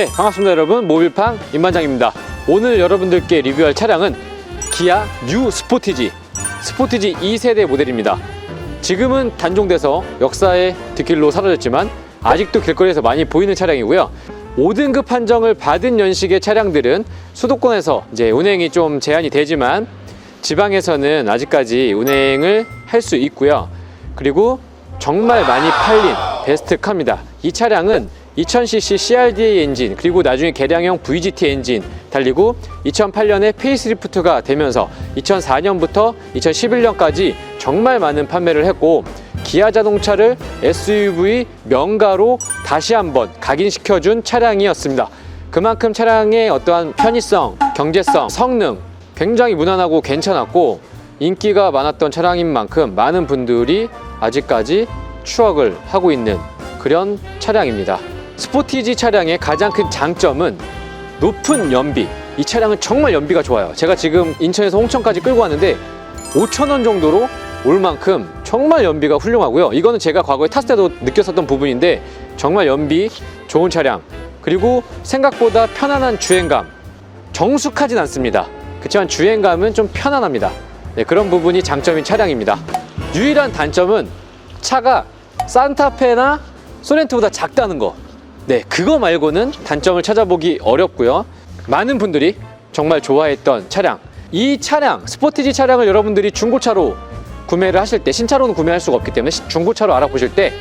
네, 반갑습니다 여러분. 모빌팡 임반장입니다. 오늘 여러분들께 리뷰할 차량은 기아 뉴 스포티지, 스포티지 2세대 모델입니다. 지금은 단종돼서 역사의 뒷길로 사라졌지만 아직도 길거리에서 많이 보이는 차량이고요. 5등급 판정을 받은 연식의 차량들은 수도권에서 이제 운행이 좀 제한이 되지만 지방에서는 아직까지 운행을 할 수 있고요. 그리고 정말 많이 팔린 베스트카입니다. 이 차량은 2000cc CRDA 엔진 그리고 나중에 개량형 VGT 엔진 달리고 2008년에 페이스리프트가 되면서 2004년부터 2011년까지 정말 많은 판매를 했고 기아 자동차를 SUV 명가로 다시 한번 각인시켜준 차량이었습니다. 그만큼 차량의 어떠한 편의성, 경제성, 성능 굉장히 무난하고 괜찮았고 인기가 많았던 차량인 만큼 많은 분들이 아직까지 추억을 하고 있는 그런 차량입니다. 스포티지 차량의 가장 큰 장점은 높은 연비. 이 차량은 정말 연비가 좋아요. 제가 지금 인천에서 홍천까지 끌고 왔는데 5천 원 정도로 올 만큼 정말 연비가 훌륭하고요. 이거는 제가 과거에 탔을 때도 느꼈었던 부분인데 정말 연비 좋은 차량. 그리고 생각보다 편안한 주행감. 정숙하진 않습니다. 그렇지만 주행감은 좀 편안합니다. 네, 그런 부분이 장점인 차량입니다. 유일한 단점은 차가 산타페나 소렌토보다 작다는 거. 네, 그거 말고는 단점을 찾아보기 어렵고요. 많은 분들이 정말 좋아했던 차량. 이 차량, 스포티지 차량을 여러분들이 중고차로 구매를 하실 때, 신차로는 구매할 수가 없기 때문에 시- 중고차로 알아보실 때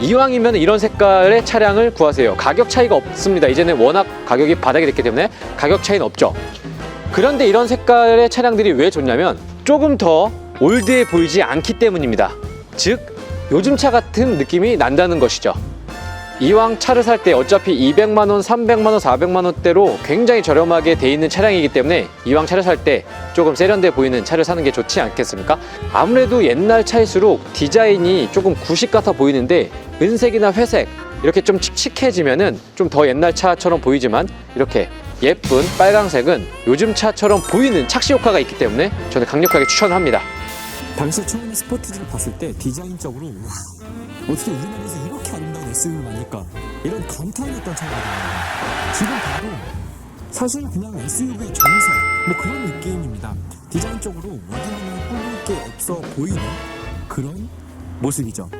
이왕이면 이런 색깔의 차량을 구하세요. 가격 차이가 없습니다. 이제는 워낙 가격이 바닥이 됐기 때문에 가격 차이는 없죠. 그런데 이런 색깔의 차량들이 왜 좋냐면 조금 더 올드해 보이지 않기 때문입니다. 즉, 요즘 차 같은 느낌이 난다는 것이죠. 이왕 차를 살 때 어차피 200만 원, 300만 원, 400만 원대로 굉장히 저렴하게 돼 있는 차량이기 때문에 이왕 차를 살 때 조금 세련돼 보이는 차를 사는 게 좋지 않겠습니까? 아무래도 옛날 차일수록 디자인이 조금 구식 같아 보이는데 은색이나 회색 이렇게 좀 칙칙해지면은 좀 더 옛날 차처럼 보이지만 이렇게 예쁜 빨강색은 요즘 차처럼 보이는 착시 효과가 있기 때문에 저는 강력하게 추천합니다. 당시 처음에 스포티지를 봤을 때 디자인적으로 와 어떻게 우리나라에서 SUV를 만들까 이런 감탄했던 차거든요 지금 봐도 사실 그냥 SUV의 정석 뭐 그런 느낌입니다. 디자인적으로 어디 하나 꾸밀 게 없어 보이는 그런 모습이죠.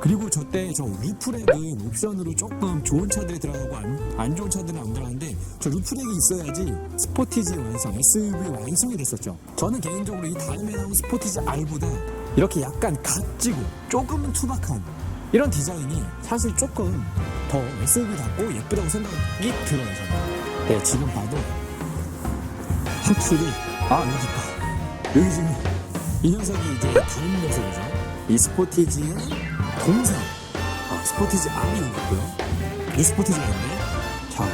그리고 저 때 저 루프렉은 옵션으로 조금 좋은 차들이 들어가고 안, 안 좋은 차들은 안 들어가는데 저 루프렉이 있어야지 스포티지의 완성, SUV의 완성이 됐었죠. 저는 개인적으로 이 다음에 나온 스포티지 R보다 이렇게 약간 각지고 조금은 투박한 이런 디자인이 사실 조금 더 SUV답고 예쁘다고 생각이 들어요, 저는. 네, 지금 봐도 확실히 아, 여기 있다. 여기 지금 이 녀석이 이제 다음 녀석이죠. 이 스포티지의 동생. 아, 스포티지 R이 있고요. 이 스포티지가 있네. 자,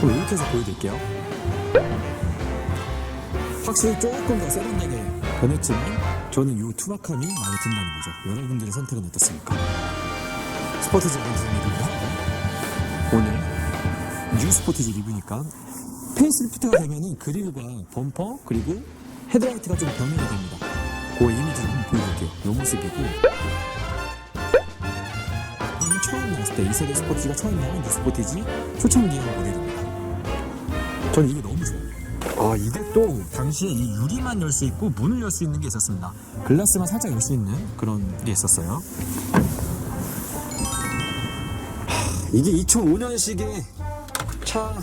그럼 이렇게 해서 보여드릴게요. 확실히 조금 더 세련되게 변했지만 저는 이 투박함이 마음에 든다는 거죠. 여러분들의 선택은 어떻습니까? 스포티지 R 리뷰하고 오늘 뉴 스포티지 리뷰니까 페이스리프트가 되면은 그릴과 범퍼 그리고 헤드라이트가 좀 변형이 됩니다. 그 이미지 한번 보여드릴게요. 이 모습이고 이는 처음 나왔을 때 2세대 스포티지가 처음 나온 뉴 스포티지 초창기의 모델입니다. 저는 이게 너무 좋아요. 아 이게 또 당시에 이 유리만 열 수 있고 문을 열 수 있는 게 있었습니다. 글라스만 살짝 열 수 있는 그런 게 있었어요. 하, 이게 2005년식의 차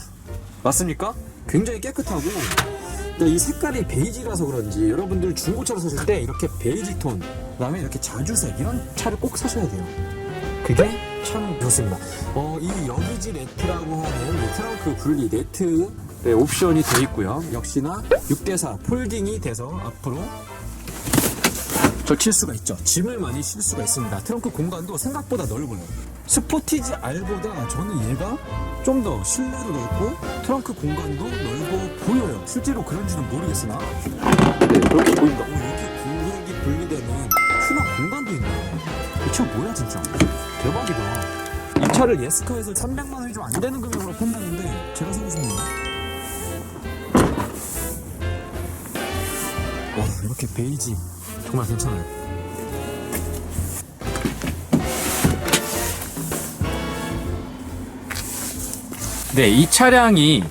맞습니까? 굉장히 깨끗하고 근데 이 색깔이 베이지라서 그런지 여러분들 중고차로 사실 때 이렇게 베이지 톤 그다음에 이렇게 자주색 이런 차를 꼭 사셔야 돼요. 그게 참 좋습니다. 어, 이 여기지 네트라고 하는 이 트렁크 분리 네트 네, 옵션이 되어 있고요. 역시나 6대4 폴딩이 돼서 앞으로 걸칠 수가 있죠. 짐을 많이 실 수가 있습니다. 트렁크 공간도 생각보다 넓어요. 스포티지 R보다 저는 얘가 좀 더 실내도 넓고 트렁크 공간도 넓어 보여요. 실제로 그런지는 모르겠으나 네, 그렇게 보인다. 오, 이렇게 구획이 분리되는 수납 공간도 있네. 이차 뭐야 진짜? 대박이다. 이 차를 예스카에서 300만 원이 좀 안 되는 금액으로 판다는데 제가 사고 싶네요. 와 이렇게 베이지 정말 괜찮아요. 네, 이 차량이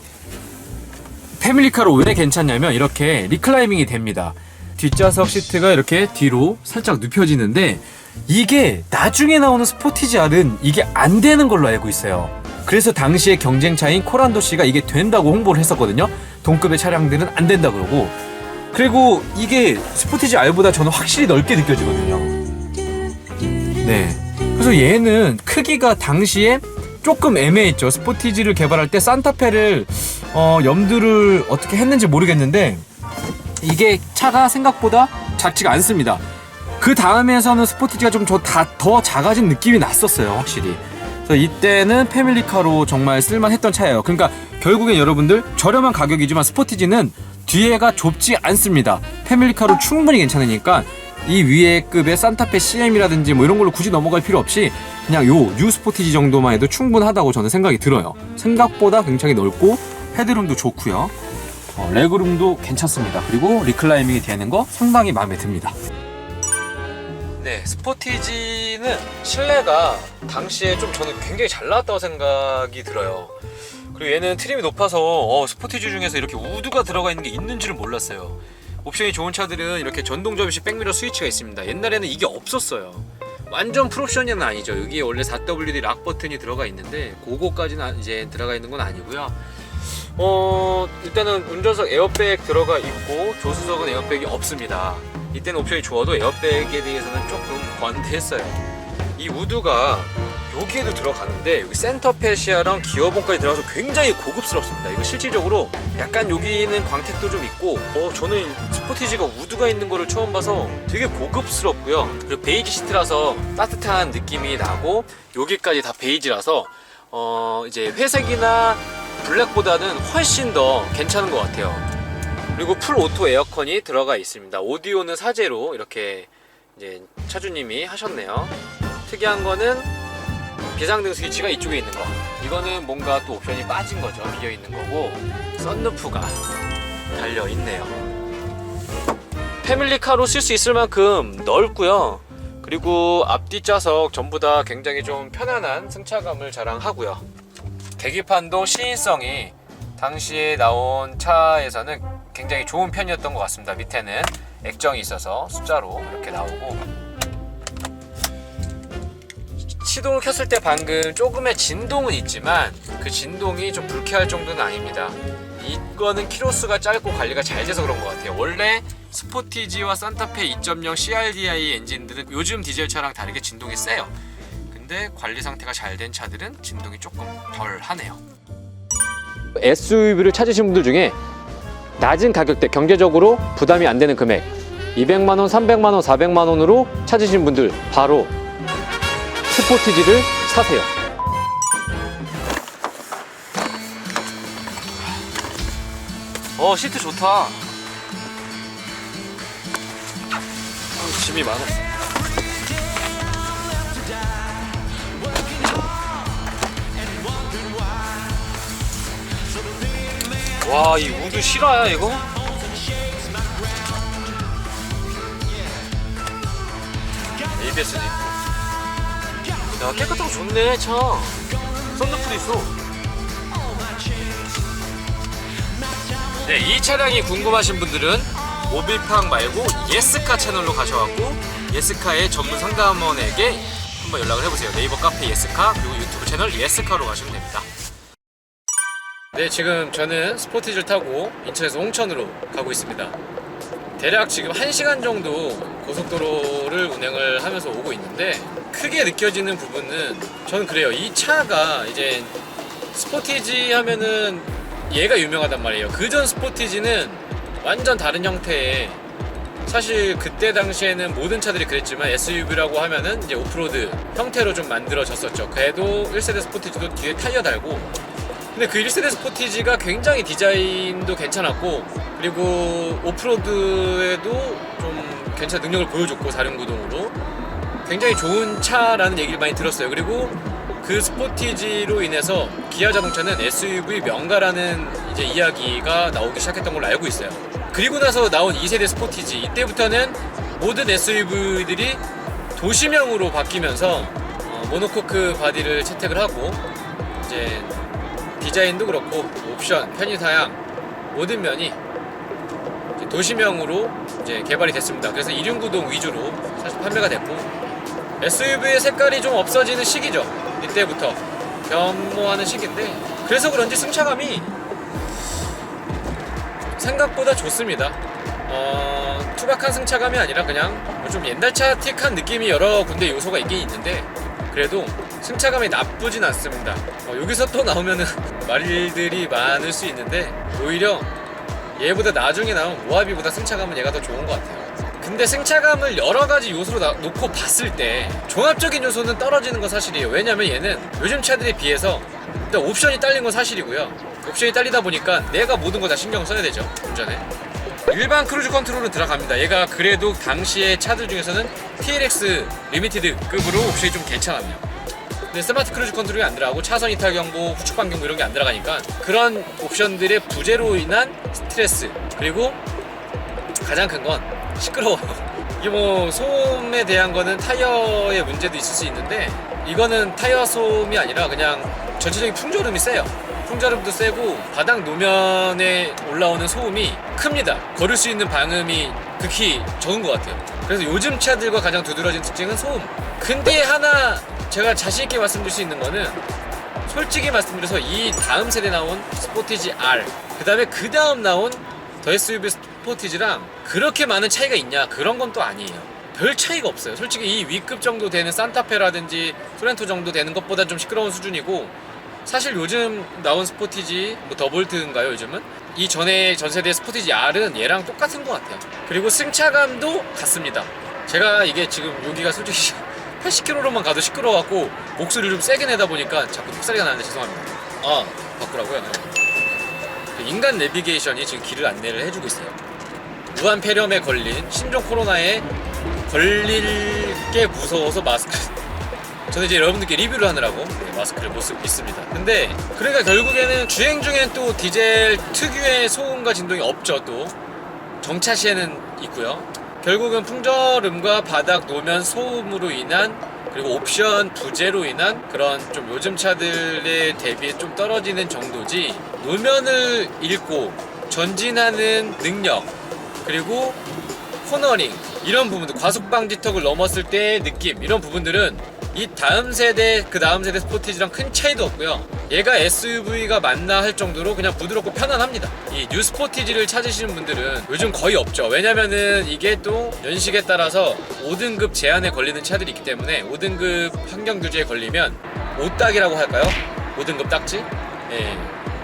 패밀리카로 왜 괜찮냐면 이렇게 리클라이밍이 됩니다. 뒷좌석 시트가 이렇게 뒤로 살짝 눕혀지는데 이게 나중에 나오는 스포티지 R은 이게 안 되는 걸로 알고 있어요. 그래서 당시에 경쟁차인 코란도 씨가 이게 된다고 홍보를 했었거든요. 동급의 차량들은 안 된다 그러고 그리고 이게 스포티지 R보다 저는 확실히 넓게 느껴지거든요. 네. 그래서 얘는 크기가 당시에 조금 애매했죠. 스포티지를 개발할 때 산타페를 어, 염두를 어떻게 했는지 모르겠는데 이게 차가 생각보다 작지가 않습니다. 그 다음에서는 스포티지가 좀 더 작아진 느낌이 났었어요, 확실히. 그래서 이때는 패밀리카로 정말 쓸만했던 차예요. 그러니까 결국엔 여러분들 저렴한 가격이지만 스포티지는 뒤에가 좁지 않습니다. 패밀리카로 충분히 괜찮으니까 이 위에 급의 산타페 CM이라든지 뭐 이런 걸로 굳이 넘어갈 필요 없이 그냥 요 뉴 스포티지 정도만 해도 충분하다고 저는 생각이 들어요. 생각보다 굉장히 넓고 헤드룸도 좋고요. 어, 레그룸도 괜찮습니다. 그리고 리클라이밍이 되는 거 상당히 마음에 듭니다. 네, 스포티지는 실내가 당시에 좀 저는 굉장히 잘 나왔다고 생각이 들어요. 그리고 얘는 트림이 높아서 어, 스포티지 중에서 이렇게 우드가 들어가 있는 게 있는 줄은 몰랐어요. 옵션이 좋은 차들은 이렇게 전동 접이식 백미러 스위치가 있습니다. 옛날에는 이게 없었어요. 완전 풀옵션은 아니죠. 여기에 원래 4WD 락 버튼이 들어가 있는데 그거까지는 이제 들어가 있는 건 아니고요. 어 일단은 운전석 에어백 들어가 있고 조수석은 에어백이 없습니다. 이때는 옵션이 좋아도 에어백에 대해서는 조금 관대했어요. 이 우드가 여기에도 들어가는데 여기 센터 페시아랑 기어봉까지 들어가서 굉장히 고급스럽습니다. 이거 실질적으로 약간 여기는 광택도 좀 있고 어 저는 스포티지가 우드가 있는 거를 처음 봐서 되게 고급스럽고요. 그리고 베이지 시트라서 따뜻한 느낌이 나고 여기까지 다 베이지라서 어 이제 회색이나 블랙보다는 훨씬 더 괜찮은 것 같아요. 그리고 풀 오토 에어컨이 들어가 있습니다. 오디오는 사제로 이렇게 이제 차주님이 하셨네요. 특이한 거는 비상등 스위치가 이쪽에 있는 거. 이거는 뭔가 또 옵션이 빠진 거죠. 비어 있는 거고 썬루프가 달려 있네요. 패밀리카로 쓸 수 있을 만큼 넓고요. 그리고 앞뒤 좌석 전부 다 굉장히 좀 편안한 승차감을 자랑하고요. 계기판도 시인성이 당시에 나온 차에서는 굉장히 좋은 편이었던 것 같습니다. 밑에는 액정이 있어서 숫자로 이렇게 나오고 시동을 켰을 때 방금 조금의 진동은 있지만 그 진동이 좀 불쾌할 정도는 아닙니다. 이거는 키로수가 짧고 관리가 잘 돼서 그런 것 같아요. 원래 스포티지와 산타페 2.0 CRDI 엔진들은 요즘 디젤 차랑 다르게 진동이 세요. 근데 관리 상태가 잘 된 차들은 진동이 조금 덜 하네요. SUV를 찾으신 분들 중에 낮은 가격대 경제적으로 부담이 안 되는 금액 200만 원, 300만 원, 400만 원으로 찾으신 분들 바로 스포티지를 사세요. 어 시트 좋다. 어, 짐이 많아. 와, 이 우드 실화야 이거? ABS도 있고. 야, 깨끗하고 좋네 차. 썬루프도 있어. 네, 이 차량이 궁금하신 분들은 모빌팡 말고 예스카 채널로 가셔갖고 예스카의 전문 상담원에게 한번 연락을 해보세요. 네이버 카페 예스카 그리고 유튜브 채널 예스카로 가시면 됩니다. 네, 지금 저는 스포티지를 타고 인천에서 홍천으로 가고 있습니다. 대략 지금 1시간 정도 고속도로를 운행을 하면서 오고 있는데 크게 느껴지는 부분은 저는 그래요. 이 차가 이제 스포티지 하면은 얘가 유명하단 말이에요. 그 전 스포티지는 완전 다른 형태의 사실 그때 당시에는 모든 차들이 그랬지만 SUV라고 하면은 이제 오프로드 형태로 좀 만들어졌었죠. 그래도 1세대 스포티지도 뒤에 타이어 달고 근데 그 1세대 스포티지가 굉장히 디자인도 괜찮았고 그리고 오프로드에도 좀 괜찮은 능력을 보여줬고 사륜구동으로 굉장히 좋은 차라는 얘기를 많이 들었어요. 그리고 그 스포티지로 인해서 기아 자동차는 SUV 명가라는 이제 이야기가 나오기 시작했던 걸로 알고 있어요. 그리고 나서 나온 2세대 스포티지 이때부터는 모든 SUV들이 도시명으로 바뀌면서 어, 모노코크 바디를 채택을 하고 이제 디자인도 그렇고 옵션, 편의 사양 모든 면이 도시명으로 이제 개발이 됐습니다. 그래서 이륜구동 위주로 사실 판매가 됐고 SUV의 색깔이 좀 없어지는 시기죠. 이때부터 변모하는 시기인데 그래서 그런지 승차감이 생각보다 좋습니다. 어, 투박한 승차감이 아니라 그냥 뭐좀 옛날 차틱한 느낌이 여러 군데 요소가 있긴 있는데 그래도 승차감이 나쁘진 않습니다. 어, 여기서 또 나오면은 말들이 많을 수 있는데 오히려 얘보다 나중에 나온 모하비보다 승차감은 얘가 더 좋은 것 같아요. 근데 승차감을 여러 가지 요소로 나- 놓고 봤을 때 종합적인 요소는 떨어지는 건 사실이에요. 왜냐면 얘는 요즘 차들에 비해서 일단 옵션이 딸린 건 사실이고요. 옵션이 딸리다 보니까 내가 모든 거 다 신경을 써야 되죠. 운전에. 일반 크루즈 컨트롤은 들어갑니다. 얘가 그래도 당시의 차들 중에서는 TLX 리미티드급으로 옵션이 좀 괜찮았네요. 근데 스마트 크루즈 컨트롤이 안 들어가고 차선 이탈 경보, 후측 반경 이런 게 안 들어가니까 그런 옵션들의 부재로 인한 스트레스 그리고 가장 큰 건 시끄러워요. 이게 뭐 소음에 대한 거는 타이어의 문제도 있을 수 있는데 이거는 타이어 소음이 아니라 그냥 전체적인 풍절음이 세요. 풍절음도 세고 바닥 노면에 올라오는 소음이 큽니다. 걸을 수 있는 방음이 극히 적은 것 같아요. 그래서 요즘 차들과 가장 두드러진 특징은 소음. 근데 하나 제가 자신 있게 말씀드릴 수 있는 거는 솔직히 말씀드려서 이 다음 세대 나온 스포티지 R 그 다음에 그 다음 나온 더 SUV 스포티지랑 그렇게 많은 차이가 있냐 그런 건 또 아니에요. 별 차이가 없어요. 솔직히 이 위급 정도 되는 산타페라든지 소렌토 정도 되는 것보다 좀 시끄러운 수준이고 사실 요즘 나온 스포티지 뭐 더볼트인가요 요즘은? 이 전에 전세대 스포티지 R은 얘랑 똑같은 것 같아요. 그리고 승차감도 같습니다. 제가 이게 지금 여기가 솔직히 80km로만 가도 시끄러워갖고 목소리를 좀 세게 내다 보니까 자꾸 턱소리가 나는데 죄송합니다. 아 바꾸라고요? 네. 인간 내비게이션이 지금 길을 안내를 해주고 있어요. 무한 폐렴에 걸린 신종 코로나에 걸릴 게 무서워서 마스크. 저는 이제 여러분들께 리뷰를 하느라고 네, 마스크를 못 쓰고 있습니다. 근데 그러니까 결국에는 주행 중엔 또 디젤 특유의 소음과 진동이 없죠. 또 정차 시에는 있고요. 결국은 풍절음과 바닥 노면 소음으로 인한 그리고 옵션 부재로 인한 그런 좀 요즘 차들에 대비해 좀 떨어지는 정도지 노면을 읽고 전진하는 능력 그리고 코너링 이런 부분들 과속 방지턱을 넘었을 때의 느낌 이런 부분들은 이 다음 세대 그 다음 세대 스포티지랑 큰 차이도 없고요 얘가 SUV가 맞나 할 정도로 그냥 부드럽고 편안합니다 이 뉴 스포티지를 찾으시는 분들은 요즘 거의 없죠 왜냐면은 이게 또 연식에 따라서 5등급 제한에 걸리는 차들이 있기 때문에 5등급 환경 규제에 걸리면 5딱이라고 할까요? 5등급 딱지? 예.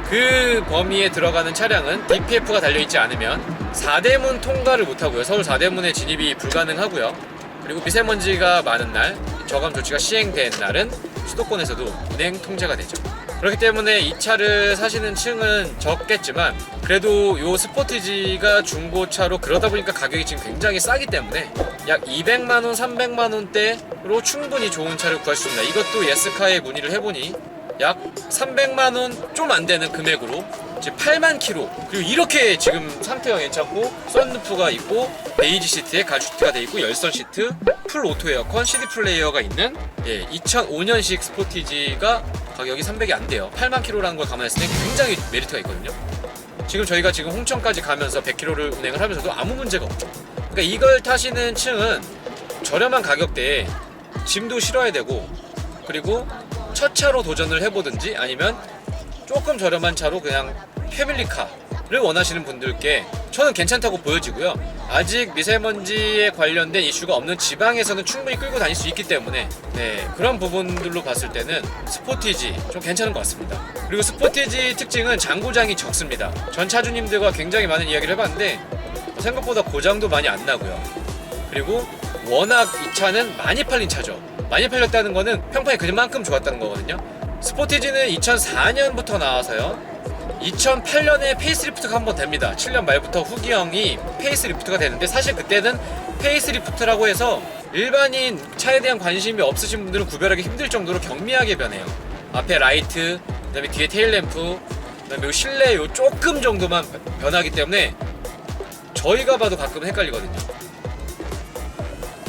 그 범위에 들어가는 차량은 DPF가 달려있지 않으면 4대문 통과를 못하고요. 서울 4대문에 진입이 불가능하고요. 그리고 미세먼지가 많은 날, 저감 조치가 시행된 날은 수도권에서도 운행 통제가 되죠. 그렇기 때문에 이 차를 사시는 층은 적겠지만 그래도 이 스포티지가 중고차로 그러다 보니까 가격이 지금 굉장히 싸기 때문에 약 200만 원, 300만 원대로 충분히 좋은 차를 구할 수 있습니다. 이것도 예스카에 문의를 해보니 약 300만 원 좀 안 되는 금액으로 이제 8만 킬로. 그리고 이렇게 지금 상태가 괜찮고 썬루프가 있고 베이지 시트에 가죽 시트가 돼 있고 열선 시트 풀 오토 에어컨 CD 플레이어가 있는 예, 2005년식 스포티지가 가격이 300이 안 돼요. 8만 킬로라는 걸 감안했을 때 굉장히 메리트가 있거든요. 지금 저희가 지금 홍천까지 가면서 100km를 운행을 하면서도 아무 문제가 없죠. 그러니까 이걸 타시는 층은 저렴한 가격대에 짐도 실어야 되고 그리고 첫 차로 도전을 해보든지 아니면 조금 저렴한 차로 그냥 패밀리카를 원하시는 분들께 저는 괜찮다고 보여지고요. 아직 미세먼지에 관련된 이슈가 없는 지방에서는 충분히 끌고 다닐 수 있기 때문에 네, 그런 부분들로 봤을 때는 스포티지 좀 괜찮은 것 같습니다. 그리고 스포티지 특징은 장고장이 적습니다. 전 차주님들과 굉장히 많은 이야기를 해봤는데 생각보다 고장도 많이 안 나고요. 그리고 워낙 이 차는 많이 팔린 차죠. 많이 팔렸다는 거는 평판이 그만큼 좋았다는 거거든요. 스포티지는 2004년부터 나와서요. 2008년에 페이스리프트가 한 번 됩니다. 7년 말부터 후기 형이 페이스리프트가 되는데 사실 그때는 페이스리프트라고 해서 일반인 차에 대한 관심이 없으신 분들은 구별하기 힘들 정도로 경미하게 변해요. 앞에 라이트, 그다음에 뒤에 테일램프, 그다음에 요 실내 요 조금 정도만 변하기 때문에 저희가 봐도 가끔 헷갈리거든요.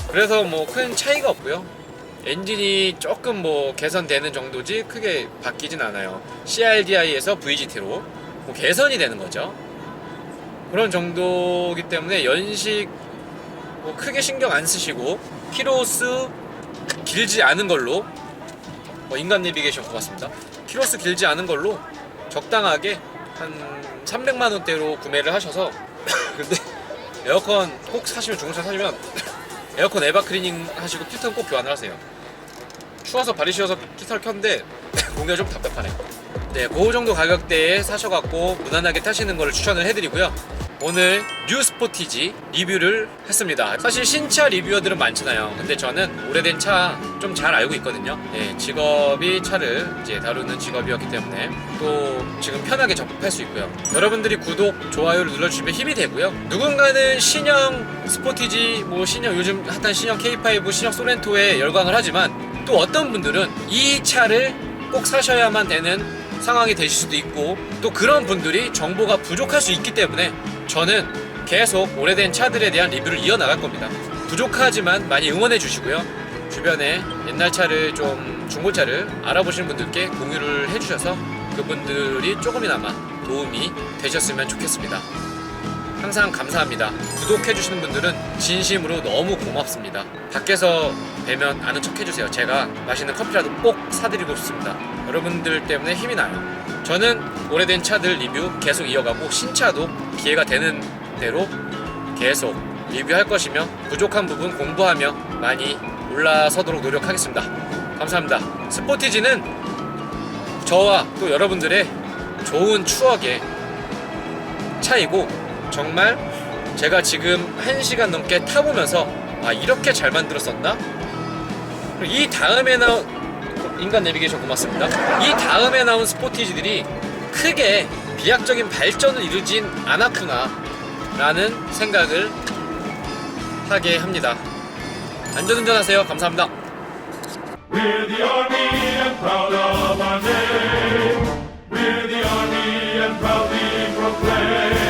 그래서 뭐 큰 차이가 없고요. 엔진이 조금 뭐 개선되는 정도지 크게 바뀌진 않아요. CRDI에서 VGT로 뭐 개선이 되는 거죠. 그런 정도기 때문에 연식 뭐 크게 신경 안 쓰시고 키로수 길지 않은 걸로 어, 인간 내비게이션 고맙습니다. 키로수 길지 않은 걸로 적당하게 한 300만 원대로 구매를 하셔서 근데 에어컨 꼭 사시면 중고차 사시면 에어컨 에바 클리닝 하시고 필터는 꼭 교환을 하세요. 추워서 발이 시려서 기타를 켰는데 공기가 좀 답답하네요. 네, 그 정도 가격대에 사셔갖고 무난하게 타시는 걸 추천을 해드리고요. 오늘 뉴 스포티지 리뷰를 했습니다. 사실 신차 리뷰어들은 많잖아요. 근데 저는 오래된 차 좀 잘 알고 있거든요. 예, 직업이 차를 이제 다루는 직업이었기 때문에 또 지금 편하게 접할 수 있고요. 여러분들이 구독, 좋아요를 눌러주시면 힘이 되고요. 누군가는 신형 스포티지, 뭐 신형 요즘 핫한 신형 K5, 신형 소렌토에 열광을 하지만 또 어떤 분들은 이 차를 꼭 사셔야만 되는 상황이 되실 수도 있고 또 그런 분들이 정보가 부족할 수 있기 때문에 저는 계속 오래된 차들에 대한 리뷰를 이어나갈 겁니다. 부족하지만 많이 응원해 주시고요. 주변에 옛날 차를 좀 중고차를 알아보시는 분들께 공유를 해주셔서 그분들이 조금이나마 도움이 되셨으면 좋겠습니다. 항상 감사합니다. 구독해주시는 분들은 진심으로 너무 고맙습니다. 밖에서 뵈면 아는 척 해주세요. 제가 맛있는 커피라도 꼭 사드리고 싶습니다. 여러분들 때문에 힘이 나요. 저는 오래된 차들 리뷰 계속 이어가고 신차도 기회가 되는 대로 계속 리뷰할 것이며 부족한 부분 공부하며 많이 올라서도록 노력하겠습니다. 감사합니다. 스포티지는 저와 또 여러분들의 좋은 추억의 차이고 정말 제가 지금 한 시간 넘게 타보면서 아 이렇게 잘 만들었었나? 이 다음에 나온 인간 내비게이션 고맙습니다. 이 다음에 나온 스포티지들이 크게 비약적인 발전을 이루진 않았구나 라는 생각을 하게 합니다. 안전운전하세요. 감사합니다. We're the army and proud of our name. We're the army and proudly proclaim.